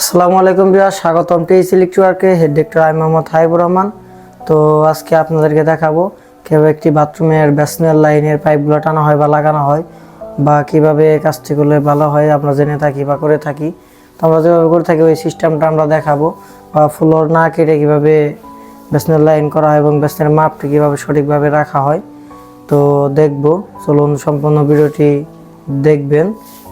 আসসালামু আলাইকুম বিয়া স্বাগতম টিএস ইলেকট্রিওয়ার্কে হেড ডিরেক্টর আমি মোহাম্মদ হাইবুর রহমান। তো আজকে আপনাদেরকে দেখাবো কীভাবে একটি বাথরুমের ব্যাসনের লাইনের পাইপগুলো টানা হয় বা লাগানো হয়, বা কীভাবে কাজটি করলে ভালো হয়, আমরা জেনে থাকি বা করে থাকি। তো আমরা যেভাবে করে থাকি, ওই সিস্টেমটা আমরা দেখাবো, বা ফ্লোর না কেটে কীভাবে ব্যাসনের লাইন করা হয় এবং ব্যাসনের মাপটি কীভাবে সঠিকভাবে রাখা হয়। তো দেখব, চলুন সম্পূর্ণ ভিডিওটি দেখবেন।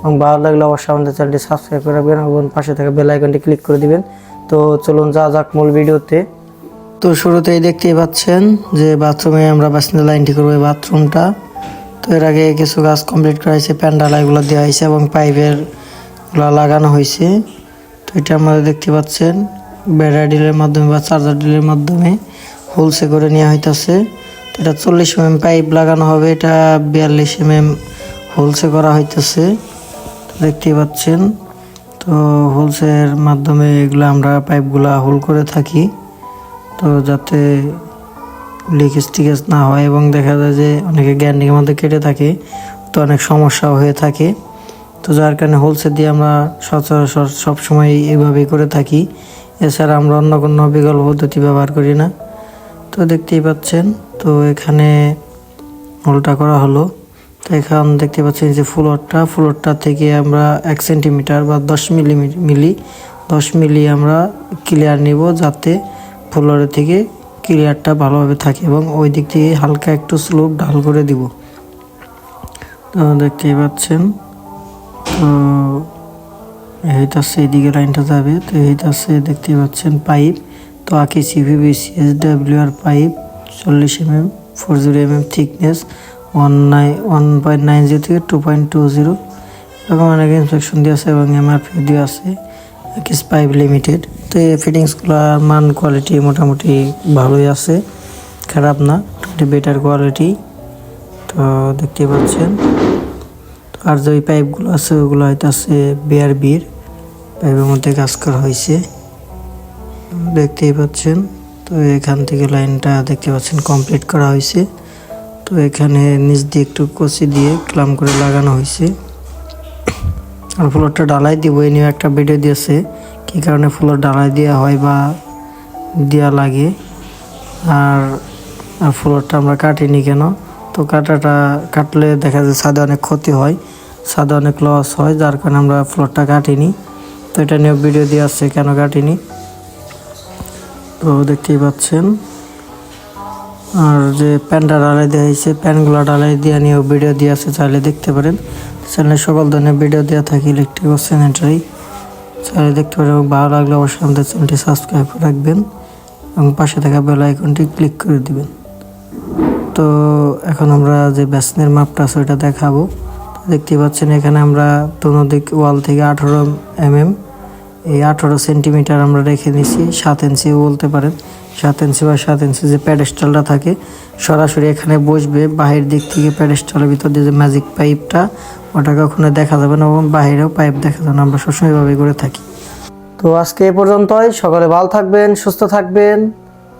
এবং ভালো লাগলে অবশ্যই আমাদের চ্যানেলটি সাবস্ক্রাইব করে রাখবেন এবং পাশে থাকা বেল আইকনটি ক্লিক করে দিবেন। তো চলুন যা যাক মূল ভিডিওতে। তো শুরুতেই দেখতেই পাচ্ছেন যে বাথরুমে আমরা বাসিন্দা লাইনটি করব বাথরুমটা তো এর আগে কিছু কাজ কমপ্লিট করা হয়েছে প্যান্ডাল এগুলো দেওয়া হয়েছে এবং পাইপেরগুলো লাগানো হয়েছে। তো এটা আপনারা দেখতে পাচ্ছেন ব্যাটারি ডিলের মাধ্যমে বা চার্জার ডিলের মাধ্যমে হোলসে করে নেওয়া হইতেছে। তো এটা চল্লিশ এম পাইপ লাগানো হবে, এটা বিয়াল্লিশ এম এম হোলসে করা হইতেছে। দেখতেই পাচ্ছেন। তো হোলসের মাধ্যমে এগুলো আমরা পাইপগুলা হোল করে থাকি। তো যাতে লিকেজ টিকেজ না হয় এবং দেখা যায় যে অনেকে গ্যান্ডিংয়ের মধ্যে কেটে থাকে, তো অনেক সমস্যাও হয়ে থাকে। তো যার কারণে হোলসেল দিয়ে আমরা সচরাচর সবসময় এইভাবেই করে থাকি। এছাড়া আমরা অন্য কোনো বিকল্প পদ্ধতি ব্যবহার করি না। তো দেখতেই পাচ্ছেন, তো এখানে হোলটা করা হলো। এখন দেখতে পাচ্ছেন যে ফ্লোরটা ফ্লোরটা থেকে আমরা এক সেন্টিমিটার বা দশ মিলি মিলি, দশ মিলি আমরা ক্লিয়ার নিব যাতে ফ্লোরের থেকে ক্লিয়ারটা ভালোভাবে থাকে এবং ওই দিক থেকে হালকা একটু স্লোপ ঢাল করে দিব। তো দেখতেই পাচ্ছেন, তো এইটাছে এইদিকে লাইনটা যাবে, তো এইটাছে দেখতে পাচ্ছেন পাইপ, তো আকি সিভিবিসি এস ডাব্লিউ আর পাইপ, চল্লিশ M M four zero M M thickness one nine one point nine zero থেকে টু পয়েন্ট টু জিরো এরকম অনেক ইনস্ট্রাকশন দিয়ে আছে এবং এমআরপি দিয়ে আছে কিস পাইপ লিমিটেড তো এই ফিটিংসগুলোর মান কোয়ালিটি মোটামুটি ভালোই আছে, খারাপ না একটু বেটার কোয়ালিটি তো দেখতেই পাচ্ছেন আর যে ওই পাইপগুলো আছে, ওগুলো হয়তো আছে বিয়ার বির পাইপের মধ্যে কাজ করা হয়েছে। দেখতেই পাচ্ছেন, তো এখান থেকে লাইনটা দেখতে পাচ্ছেন কমপ্লিট করা হয়েছে। তো এখানে নিচ দিয়ে একটু কচি দিয়ে ক্লাম করে লাগানো হয়েছে। আর ফ্লোরটা ডালাই দিব এই নিয়ে একটা ভিডিও দিয়েছে, কী কারণে ফ্লোর ডালাই দেওয়া হয় বা দেওয়া লাগে। আর আর ফ্লোরটা আমরা কাটিনি কেন? তো কাটাটা কাটলে দেখা যায় ছাদে অনেক ক্ষতি হয়, ছাদে অনেক লস হয়, যার কারণে আমরা ফ্লোরটা কাটিনি। তো এটা নিয়ে ভিডিও দিয়ে আসছে কেন কাটিনি? তো দেখতেই পাচ্ছেন। আর যে প্যানটা ডালাই দেওয়া হয়েছে, প্যানগুলো ডালাই দিয়ে নিয়েও ভিডিও দিয়ে আছে, চাইলে দেখতে পারেন। চ্যানেলে সকল ধরনের ভিডিও দেওয়া থাকে ইলেকট্রিক ও স্যানিটারি চাইলে দেখতে পারেন, এবং ভালো লাগলে অবশ্যই আমাদের চ্যানেলটি সাবস্ক্রাইব করে রাখবেন, এবং পাশে থাকা বেল আইকনটি ক্লিক করে দিবেন। তো এখন আমরা যে ব্যাসনের মাপটা আছে, ওইটা দেখাবো। দেখতে পাচ্ছেন, এখানে আমরা দোনো দিক ওয়াল থেকে আঠারো এমএম এই আঠারো সেন্টিমিটার আমরা রেখে নিছি সাত ইঞ্চিও বলতে পারেন। সাত ইঞ্চি বা সাত ইঞ্চি যে প্যাডেস্টালটা থাকে, সরাসরি এখানে বসবে, বাহির দিক থেকে প্যাডেস্টালের ভিতর দিয়ে যে ম্যাজিক পাইপটা ওটা কখনো দেখা যাবে না এবং বাহিরেও পাইপ দেখা যাবে না, আমরা সবসময় এভাবে করে থাকি। তো আজকে এ পর্যন্তই, সকলে ভালো থাকবেন, সুস্থ থাকবেন।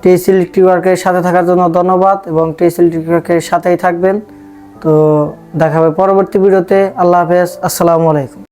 টিএস ইলেকট্রিক ওয়ার্কের সাথে থাকার জন্য ধন্যবাদ এবং টিএস ইলেকট্রিক ওয়ার্কের সাথেই থাকবেন। তো দেখা হবে পরবর্তী ভিডিওতে, আল্লাহ হাফেজ, আসসালামু আলাইকুম।